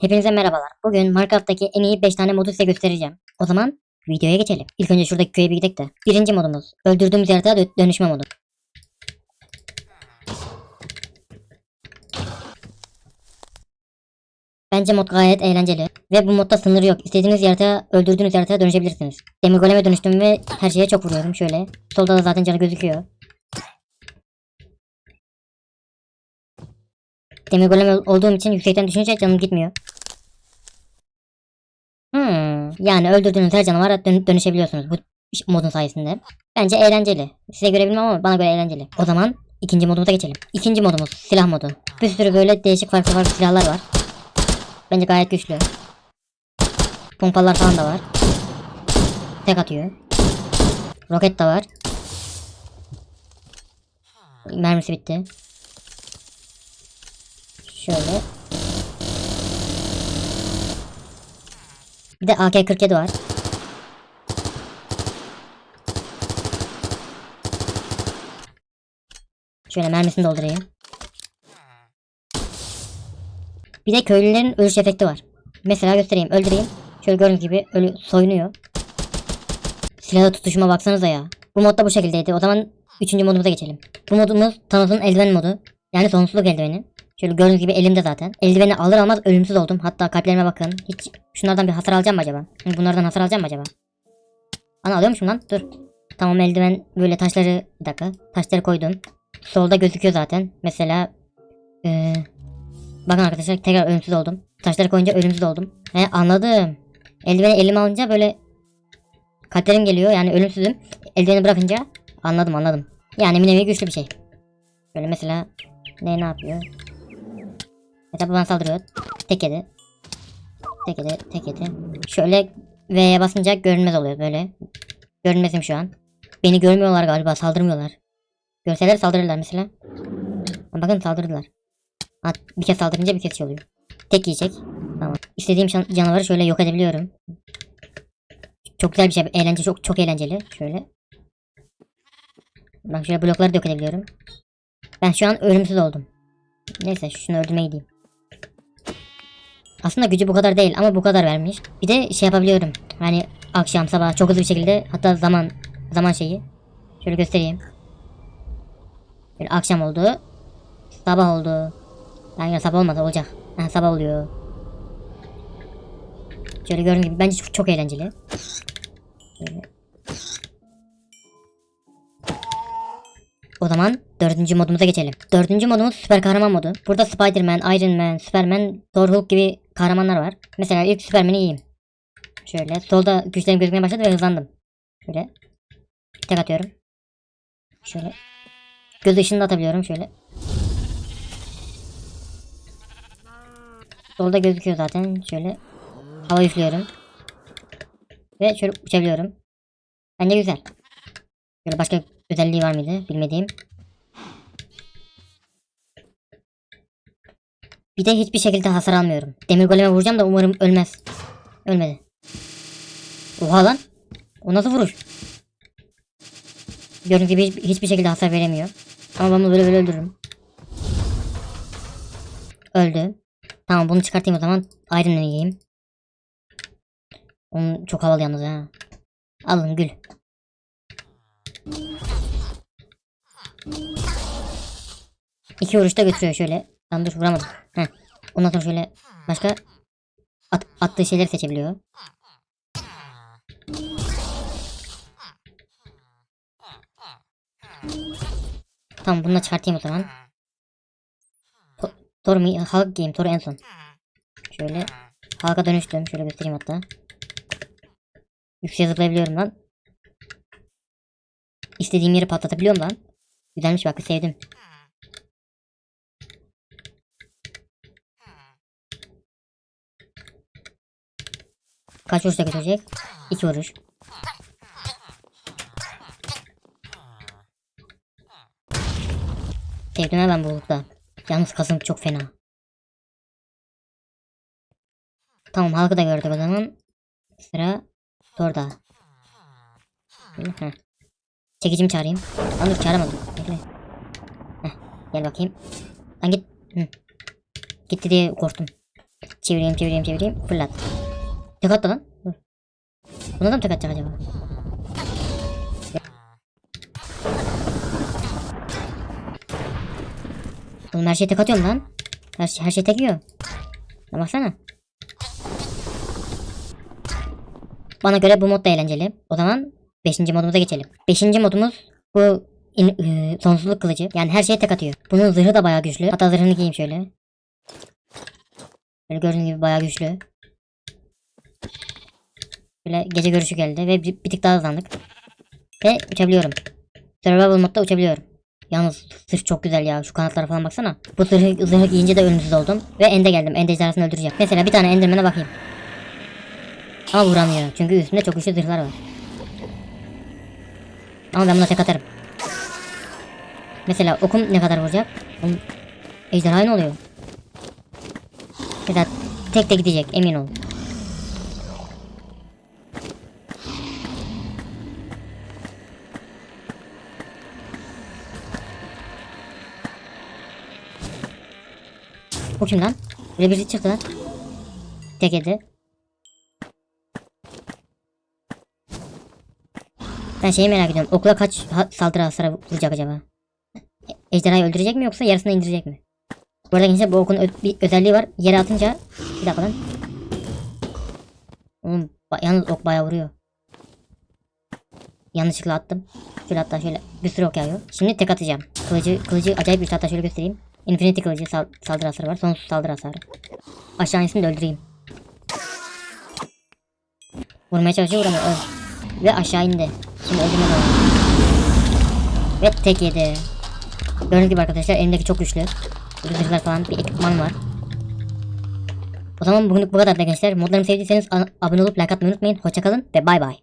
Hepinize merhabalar. Bugün Minecraft'taki en iyi 5 tane modu size göstereceğim. O zaman videoya geçelim. İlk önce şuradaki köye bir gidelim de. Birinci modumuz. Öldürdüğümüz yaratığa dö- dönüşme modu. Bence mod gayet eğlenceli. Ve bu modda sınır yok. İstediğiniz yaratığa, öldürdüğünüz yaratığa dönüşebilirsiniz. Demir goleme dönüştüm ve her şeye çok vuruyorum. Şöyle. Solda da zaten canı gözüküyor. Demir golem olduğum için yüksekten düşünce canım gitmiyor. Hmm, yani öldürdüğünüz her canavara dön- dönüşebiliyorsunuz bu modun sayesinde. Bence eğlenceli. Size göre bilmem ama bana göre eğlenceli. O zaman ikinci modumuza geçelim. İkinci modumuz silah modu. Bir sürü böyle değişik farklı farklı silahlar var. Bence gayet güçlü. Pompalar falan da var. Tek atıyor. Roket de var. Mermisi bitti. Şöyle. Bir de AK-47 var. Şöyle mermisini doldurayım. Bir de köylülerin ölüş efekti var. Mesela göstereyim, öldüreyim. Şöyle gördüğünüz gibi ölü soyunuyor. Silahı tutuşuma baksanıza ya. Bu modda bu şekildeydi. O zaman üçüncü modumuza geçelim. Bu modumuz Thanos'un eldiven modu. Yani sonsuzluk eldiveni. Şöyle gördüğünüz gibi elimde zaten. Eldiveni alır almaz ölümsüz oldum. Hatta kalplerime bakın. Hiç şunlardan bir hasar alacağım mı acaba? Bunlardan hasar alacağım mı acaba? Ana alıyormuşum lan. Dur. Tamam eldiven böyle taşları bir dakika. Taşları koydum. Solda gözüküyor zaten. Mesela eee bakın arkadaşlar tekrar ölümsüz oldum. Taşları koyunca ölümsüz oldum. He anladım. Eldiveni elime alınca böyle kalplerim geliyor. Yani ölümsüzüm. Eldiveni bırakınca anladım anladım. Yani bir güçlü bir şey. Böyle mesela ne ne yapıyor? Mesela bu bana saldırıyor. Tek yedi. Tek yedi, tek yedi. Şöyle V'ye basınca görünmez oluyor böyle. Görünmezim şu an. Beni görmüyorlar galiba saldırmıyorlar. Görseler saldırırlar mesela. Bakın saldırdılar. Ha, bir kez saldırınca bir kez şey oluyor. Tek yiyecek. Tamam. İstediğim canavarı şöyle yok edebiliyorum. Çok güzel bir şey. Eğlence çok çok eğlenceli. Şöyle. Bak şöyle blokları da yok edebiliyorum. Ben şu an ölümsüz oldum. Neyse şunu öldürmeye gideyim. Aslında gücü bu kadar değil ama bu kadar vermiş. Bir de şey yapabiliyorum. Hani akşam sabah çok hızlı bir şekilde hatta zaman zaman şeyi. Şöyle göstereyim. Böyle akşam oldu. Sabah oldu. Yani sabah olmadı olacak. Ha, sabah oluyor. Şöyle gördüğünüz gibi bence çok, çok eğlenceli. Şöyle. O zaman dördüncü modumuza geçelim. Dördüncü modumuz süper kahraman modu. Burada Spider-Man, Iron Man, Superman, Thor Hulk gibi kahramanlar var. Mesela ilk Superman'i yiyeyim. Şöyle solda güçlerim gözükmeye başladı ve hızlandım. Şöyle. Tek atıyorum. Şöyle. Göz ışını da atabiliyorum şöyle. Solda gözüküyor zaten. Şöyle. Hava üflüyorum. Ve şöyle uçabiliyorum. Bence güzel. Şöyle başka özelliği var mıydı bilmediğim. Bir de hiçbir şekilde hasar almıyorum. Demir goleme vuracağım da umarım ölmez. Ölmedi. Oha lan. O nasıl vuruş? Gördüğünüz gibi hiç- hiçbir şekilde hasar veremiyor. Ama ben bunu böyle böyle öldürürüm. Öldü. Tamam bunu çıkartayım o zaman. Iron Man'i yiyeyim. Onun çok havalı yalnız ha. Alın gül. İki vuruşta götürüyor şöyle. Lan dur vuramadım. Heh. Ondan sonra şöyle başka at, attığı şeyleri seçebiliyor. Tamam bunu da çıkartayım o zaman. To Thor mu? Hulk giyeyim. Thor'u en son. Şöyle Hulk'a dönüştüm. Şöyle göstereyim hatta. Yükseğe zıplayabiliyorum lan. İstediğim yeri patlatabiliyorum lan. Güzelmiş bak sevdim. Kaç vuruşta götürecek? İki vuruş. Sevdim ben bu hulkta. Yalnız kasım çok fena. Tamam halkı da gördük o zaman. Sıra Thor'da. Heh. Çekicimi çağırayım. Lan dur çağıramadım. Bekle. Gel bakayım. Lan git. Hı. Gitti diye korktum. Çevireyim çevireyim çevireyim. Fırlat. Tek attı lan. Dur. Buna da mı tek atacak acaba? Oğlum her şeyi tek atıyorum lan. Her, her şey tek yiyor. Lan baksana. Bana göre bu mod da eğlenceli. O zaman 5. modumuza geçelim. 5. modumuz bu in- ıı, sonsuzluk kılıcı. Yani her şeye tek atıyor. Bunun zırhı da bayağı güçlü. Hatta zırhını giyeyim şöyle. Böyle gördüğünüz gibi bayağı güçlü. Böyle gece görüşü geldi ve bir, bir tık daha hızlandık. Ve uçabiliyorum. Survival modda uçabiliyorum. Yalnız zırh çok güzel ya. Şu kanatlara falan baksana. Bu zırhı, zırhı giyince de ölümsüz oldum. Ve ende geldim. Ende ejderhasını öldüreceğim. Mesela bir tane endermene bakayım. Ama vuramıyor. Çünkü üstünde çok güçlü zırhlar var. Ama ben buna tek atarım. Mesela okum ne kadar vuracak? Ejderha ne oluyor? Mesela tek tek gidecek emin ol. Bu kim lan? Böyle birisi çıktı lan. Tek yedi. Ben şeyi merak ediyorum. Okula kaç saldırı hasarı vuracak acaba? Ejderhayı öldürecek mi yoksa yarısını indirecek mi? Bu arada gençler bu okun bir özelliği var. Yere atınca... Bir dakika lan. Oğlum yalnız ok bayağı vuruyor. Yanlışlıkla attım. Şöyle hatta şöyle bir sürü ok yağıyor. Şimdi tek atacağım. Kılıcı, kılıcı acayip bir hatta şöyle göstereyim. Infinity kılıcı sal- saldırı hasarı var. Sonsuz saldırı hasarı. Aşağı insin de öldüreyim. Vurmaya çalışıyor vuramıyor. Öl. Ve aşağı indi. Şimdi öldürme zamanı. Ve tek yedi. Gördüğünüz gibi arkadaşlar elimdeki çok güçlü. Zırhlar falan bir ekipman var. O zaman bugünlük bu kadar da gençler. Modlarımı sevdiyseniz abone olup like atmayı unutmayın. Hoşçakalın ve bay bay.